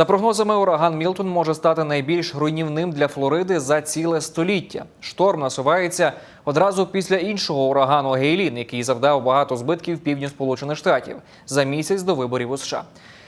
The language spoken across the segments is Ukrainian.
За прогнозами, ураган Мілтон може стати найбільш руйнівним для Флориди за ціле століття. Шторм насувається одразу після іншого урагану Гейлін, який завдав багато збитків півдню Сполучених Штатів за місяць до виборів у США.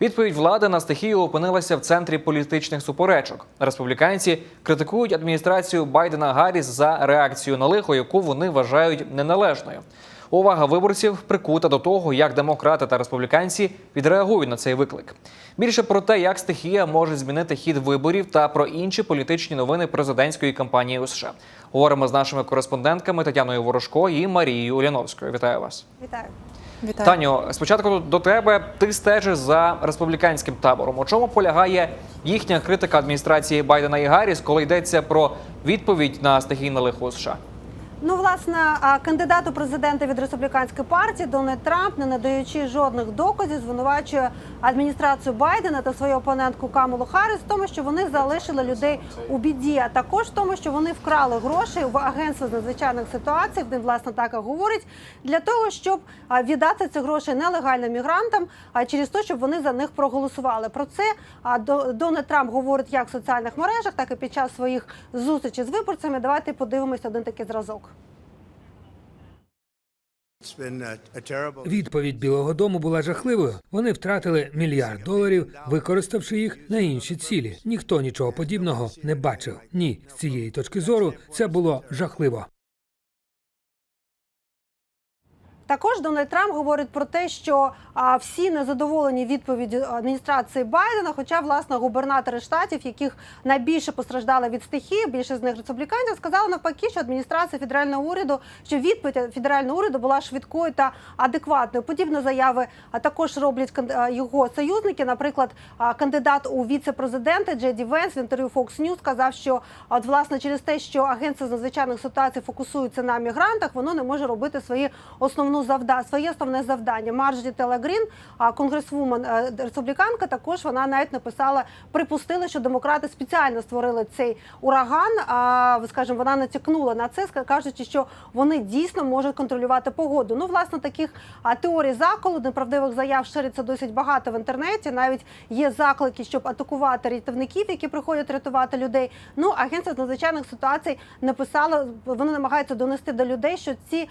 Відповідь влади на стихію опинилася в центрі політичних суперечок. Республіканці критикують адміністрацію Байдена Гарріс за реакцію на лихо, яку вони вважають неналежною. Увага виборців прикута до того, як демократи та республіканці відреагують на цей виклик. Більше про те, як стихія може змінити хід виборів та про інші політичні новини президентської кампанії у США. Говоримо з нашими кореспондентками Тетяною Ворожко і Марією Уляновською. Вітаю вас. Вітаю. Вітаю. Таню, спочатку до тебе ти стежиш за республіканським табором. У чому полягає їхня критика адміністрації Байдена і Гарріс, коли йдеться про відповідь на стихійне лихо США? Ну, власне, а, кандидат у президенти від республіканської партії Дональд Трамп, не надаючи жодних доказів, звинувачує адміністрацію Байдена та свою опонентку Камалу Харріс в тому, що вони залишили людей у біді, а також в тому, що вони вкрали гроші в агентство з надзвичайних ситуацій, де власне так і говорить, для того, щоб віддати ці гроші нелегальним мігрантам, а через те, щоб вони за них проголосували. Про це Дональд Трамп говорить як в соціальних мережах, так і під час своїх зустрічей з виборцями. Давайте подивимося один такий зразок. Відповідь Білого Дому була жахливою. Вони втратили мільярд доларів, використавши їх на інші цілі. Ніхто нічого подібного не бачив. Ні, з цієї точки зору це було жахливо. Також Дональд Трамп говорить про те, що а, всі незадоволені відповіддю адміністрації Байдена, хоча власне губернатори штатів, яких найбільше постраждали від стихії, більше з них республіканців, сказали навпаки, що адміністрація федерального уряду, що відповідь федерального уряду була швидкою та адекватною. Подібні заяви також роблять його союзники. Наприклад, кандидат у віце-президенти Джеді Венс в інтерв'ю Fox News сказав, що от власне через те, що агентство з надзвичайних ситуацій фокусується на мігрантах, воно не може робити свої основну завда своє основне завдання. Марджі Тела Грін, а конгресвумен е, республіканка, також вона навіть написала, припустила, що демократи спеціально створили цей ураган. А скажімо, вона натякнула на це, кажучи, що вони дійсно можуть контролювати погоду. Ну, власне, таких а, теорій заколу, неправдивих заяв шириться досить багато в інтернеті. Навіть є заклики, щоб атакувати рятівників, які приходять рятувати людей. Ну, агентство з надзвичайних ситуацій написало, вони намагаються донести до людей, що ці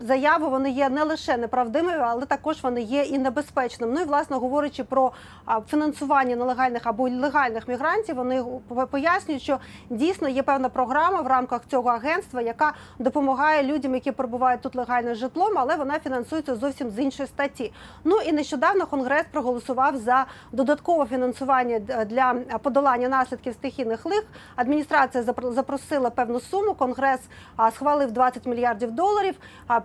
заяви вони є не лише неправдивими, але також вони є і небезпечними. Ну і власне говорячи про фінансування нелегальних або легальних мігрантів, вони по- пояснюють, що дійсно є певна програма в рамках цього агентства, яка допомагає людям, які перебувають тут легальним житлом, але вона фінансується зовсім з іншої статті. Ну і нещодавно Конгрес проголосував за додаткове фінансування для подолання наслідків стихійних лих. Адміністрація запро- запросила певну суму. Конгрес схвалив 20 мільярдів доларів. А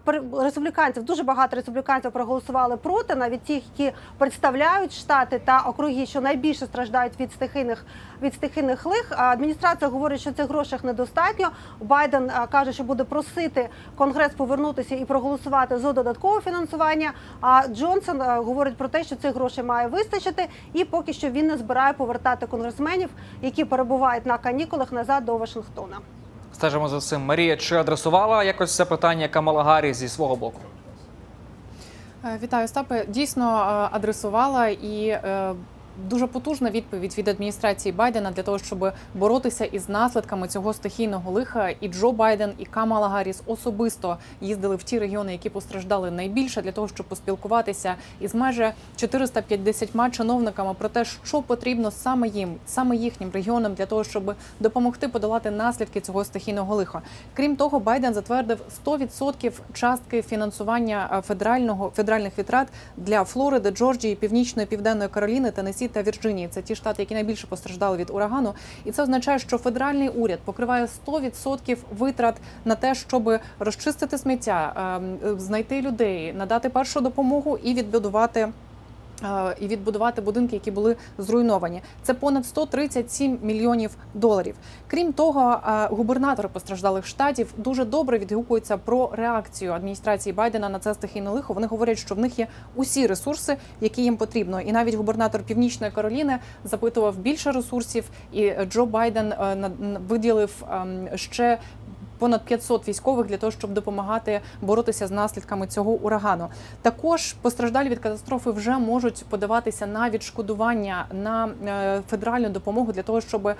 республіканців дуже багато республіканців проголосували проти, навіть ті, які представляють штати та округи, що найбільше страждають від стихійних від стихійних лих. Адміністрація говорить, що цих грошей недостатньо. Байден каже, що буде просити конгрес повернутися і проголосувати за додаткове фінансування. А Джонсон говорить про те, що цих грошей має вистачити, і поки що він не збирає повертати конгресменів, які перебувають на канікулах назад до Вашингтона. Стежимо за цим. Марія, чи адресувала якось це питання Камала Гаррі зі свого боку? Е, Вітаю, Стапе. Дійсно е, адресувала і е, дуже потужна відповідь від адміністрації Байдена для того, щоб боротися із наслідками цього стихійного лиха. І Джо Байден і Камала Гарріс особисто їздили в ті регіони, які постраждали найбільше, для того, щоб поспілкуватися із майже 450 чиновниками про те, що потрібно саме їм, саме їхнім регіонам, для того, щоб допомогти подолати наслідки цього стихійного лиха. Крім того, Байден затвердив 100% частки фінансування е, федерального федеральних витрат для Флориди, Джорджії, Північної, Південної Кароліни, Теннессі та Вірджинії. Це ті штати, які найбільше постраждали від урагану. І це означає, що федеральний уряд покриває 100% витрат на те, щоб розчистити сміття, ем, знайти людей, надати першу допомогу і відбудувати. Е, І відбудувати будинки, які були зруйновані, це понад 137 мільйонів доларів. Крім того, е, губернатори постраждалих штатів дуже добре відгукуються про реакцію адміністрації Байдена на це стихійне лихо. Вони говорять, що в них є усі ресурси, які їм потрібно. І навіть губернатор Північної Кароліни запитував більше ресурсів, і Джо Байден е, виділив ем, ще понад 500 військових для того, щоб допомагати боротися з наслідками цього урагану. Також постраждалі від катастрофи вже можуть подаватися на відшкодування на е, федеральну допомогу для того, щоб е,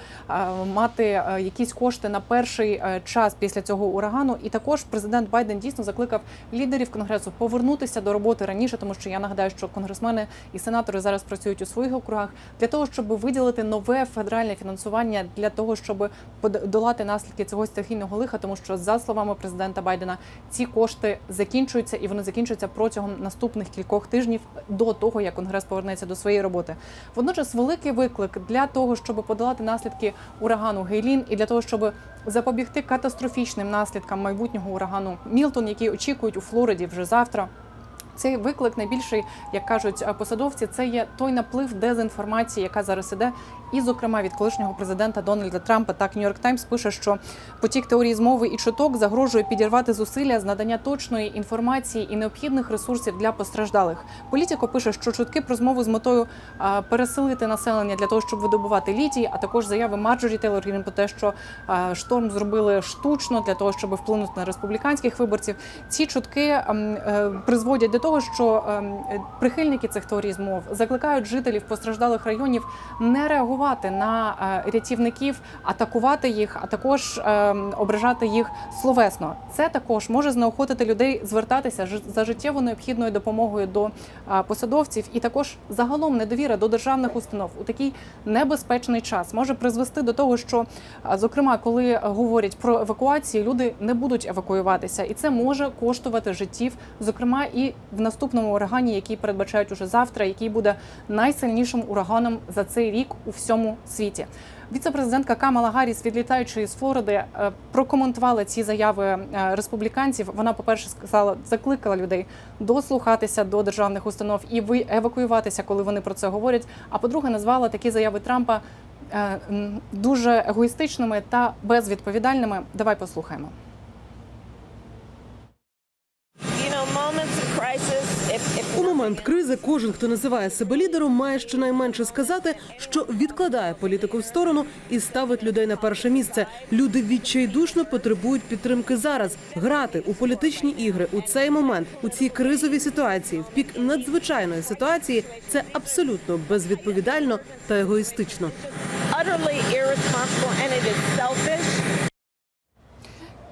мати е, якісь кошти на перший час після цього урагану. І також президент Байден дійсно закликав лідерів конгресу повернутися до роботи раніше, тому що я нагадаю, що конгресмени і сенатори зараз працюють у своїх округах для того, щоб виділити нове федеральне фінансування для того, щоб подолати наслідки цього стихійного лиха, тому що за словами президента Байдена ці кошти закінчуються і вони закінчуються протягом наступних кількох тижнів до того, як конгрес повернеться до своєї роботи. Водночас великий виклик для того, щоб подолати наслідки урагану Гейлін, і для того, щоб запобігти катастрофічним наслідкам майбутнього урагану Мілтон, який очікують у Флориді вже завтра. Цей виклик найбільший, як кажуть посадовці, це є той наплив дезінформації, яка зараз іде, і, зокрема, від колишнього президента Дональда Трампа. Так Нью-Йорк Таймс пише, що потік теорії змови і чуток загрожує підірвати зусилля з надання точної інформації і необхідних ресурсів для постраждалих. Політико пише, що чутки про змову з метою переселити населення для того, щоб видобувати літій, а також заяви Марджорі Тейлор про те, що шторм зробили штучно для того, щоб вплинути на республіканських виборців. Ці чутки ем, е, призводять до того, що ем, прихильники цих теорій змов закликають жителів постраждалих районів не реагувати на е, рятівників, атакувати їх, а також ем, ображати їх словесно. Це також може знаохотити людей звертатися за життєво необхідною допомогою до е, посадовців, і також загалом недовіра до державних установ у такий небезпечний час може призвести до того, що е, зокрема, коли говорять про евакуацію, люди не будуть евакуюватися, і це може коштувати життів, зокрема і в наступному урагані, який передбачають уже завтра, який буде найсильнішим ураганом за цей рік у всьому світі. Віце-президентка Камала Гарріс, відлітаючи з Флориди, е, прокоментувала ці заяви е, республіканців. Вона, по-перше, сказала, закликала людей дослухатися до державних установ і евакуюватися, коли вони про це говорять. А по-друге, назвала такі заяви Трампа е, дуже егоїстичними та безвідповідальними. Давай послухаємо. Момент кризи кожен, хто називає себе лідером, має щонайменше сказати, що відкладає політику в сторону і ставить людей на перше місце. Люди відчайдушно потребують підтримки зараз. Грати у політичні ігри у цей момент, у цій кризовій ситуації, в пік надзвичайної ситуації, це абсолютно безвідповідально та егоїстично.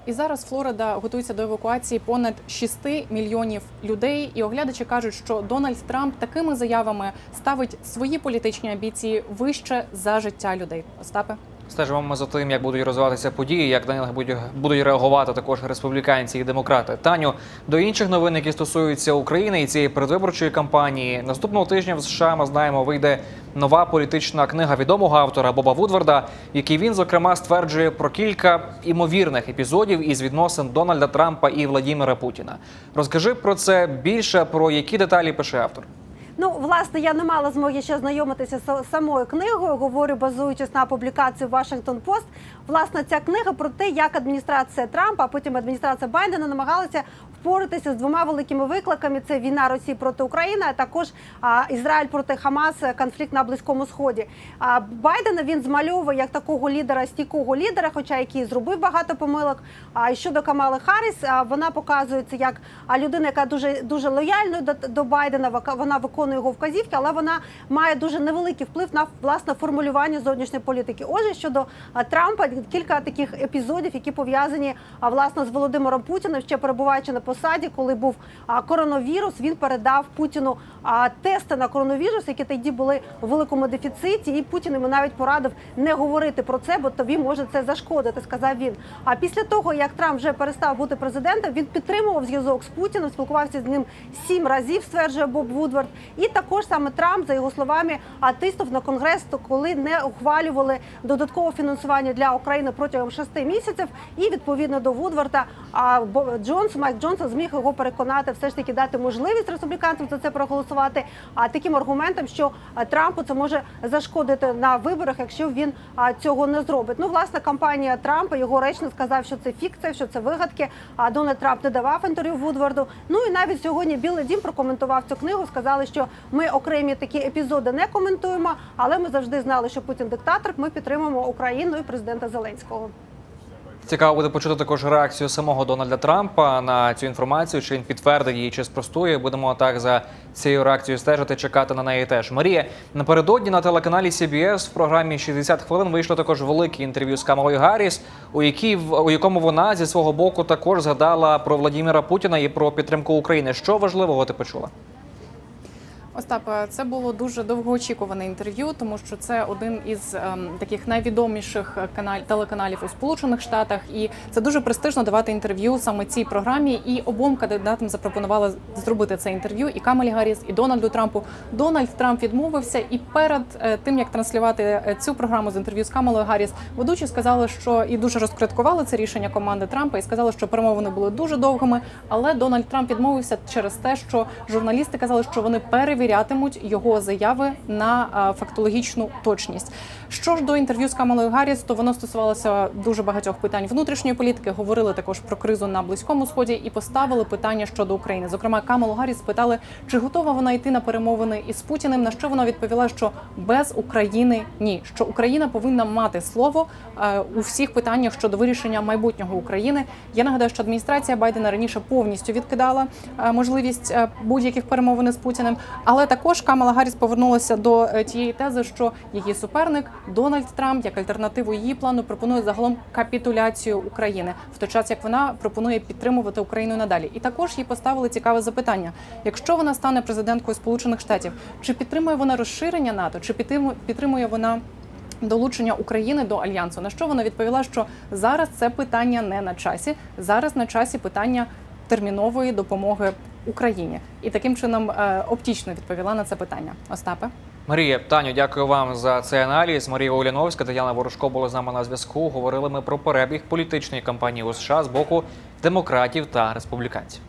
І зараз Флорида готується до евакуації понад 6 мільйонів людей. І оглядачі кажуть, що Дональд Трамп такими заявами ставить свої політичні амбіції вище за життя людей. Остапе. Стежимо за тим, як будуть розвиватися події, як на них будуть- реагувати також республіканці і демократи. Таню до інших новин, які стосуються України і цієї передвиборчої кампанії. Наступного тижня в США ми знаємо, вийде нова політична книга відомого автора Боба Вудварда, в якій він зокрема стверджує про кілька імовірних епізодів із відносин Дональда Трампа і Владіміра Путіна. Розкажи про це більше про які деталі пише автор. Ну, власне, я не мала змоги ще знайомитися з самою книгою. Говорю, базуючись на публікації Washington Post. Власне, ця книга про те, як адміністрація Трампа, а потім адміністрація Байдена намагалася впоратися з двома великими викликами: це війна Росії проти України, а також Ізраїль проти Хамас, конфлікт на близькому сході. А Байдена він змальовує як такого лідера, стійкого лідера, хоча який зробив багато помилок. А щодо Камали Харріс, вона показується як людина, яка дуже дуже лояльною до, Байдена. Вона виконує його вказівки, але вона має дуже невеликий вплив на власне формулювання зовнішньої політики. Отже, щодо Трампа, кілька таких епізодів, які пов'язані а, власне з Володимиром Путіним, ще перебуваючи на посаді, коли був коронавірус, він передав Путіну тести на коронавірус, які тоді були в великому дефіциті, і Путін йому навіть порадив не говорити про це, бо тобі може це зашкодити, сказав він. А після того, як Трамп вже перестав бути президентом, він підтримував зв'язок з Путіним, спілкувався з ним сім разів, стверджує Боб Вудвард. І також саме Трамп, за його словами, тиснув на конгрес, то коли не ухвалювали додаткове фінансування для України протягом шести місяців. І відповідно до Вудварда, а Бо- Джонс, Майк зміг його переконати, все ж таки дати можливість республіканцям за це проголосувати. А таким аргументом, що Трампу це може зашкодити на виборах, якщо він цього не зробить. Ну, власне, кампанія Трампа його речник сказав, що це фікція, що це вигадки. А Дональд Трамп не давав інтерв'ю Вудварду. Ну і навіть сьогодні Білий Дім прокоментував цю книгу. Сказали, що ми окремі такі епізоди не коментуємо, але ми завжди знали, що Путін диктатор. Ми підтримуємо Україну і президента Зеленського. Цікаво буде почути також реакцію самого Дональда Трампа на цю інформацію, чи він підтвердить її, чи спростує. Будемо так за цією реакцією стежити, чекати на неї теж. Марія напередодні на телеканалі CBS в програмі «60 хвилин вийшло також велике інтерв'ю з Камалою Гарріс, у якій у якому вона зі свого боку також згадала про Владіміра Путіна і про підтримку України. Що важливого ти почула? Остап, це було дуже довгоочікуване інтерв'ю, тому що це один із ем, таких найвідоміших каналь телеканалів у Сполучених Штатах, і це дуже престижно давати інтерв'ю саме цій програмі. І обом кандидатам запропонували зробити це інтерв'ю. І Камалі Гарріс, і Дональду Трампу. Дональд Трамп відмовився. І перед е, тим як транслювати е, цю програму з інтерв'ю з Камалою Гарріс, ведучі сказали, що і дуже розкриткували це рішення команди Трампа, і сказали, що перемовини були дуже довгими. Але Дональд Трамп відмовився через те, що журналісти казали, що вони перевірятимуть його заяви на фактологічну точність. Що ж до інтерв'ю з Камалою Гарріс, то воно стосувалося дуже багатьох питань внутрішньої політики. Говорили також про кризу на близькому сході і поставили питання щодо України. Зокрема, Камалу Гарріс спитали, чи готова вона йти на перемовини із Путіним. На що вона відповіла, що без України ні, що Україна повинна мати слово у всіх питаннях щодо вирішення майбутнього України. Я нагадаю, що адміністрація Байдена раніше повністю відкидала можливість будь-яких перемовин з Путіним. Але також Камала Гарріс повернулася до е, тієї тези, що її суперник Дональд Трамп як альтернативу її плану пропонує загалом капітуляцію України, в той час як вона пропонує підтримувати Україну надалі. І також їй поставили цікаве запитання: якщо вона стане президенткою Сполучених Штатів, чи підтримує вона розширення НАТО, чи підтримує- підтримує вона долучення України до альянсу? На що вона відповіла, що зараз це питання не на часі, зараз на часі питання термінової допомоги Україні, і таким чином е, оптічно відповіла на це питання. Остапе. Марія, Таню, дякую вам за цей аналіз. Марія Уляновська, Тетяна Ворожко були з нами на зв'язку. Говорили ми про перебіг політичної кампанії у США з боку демократів та республіканців.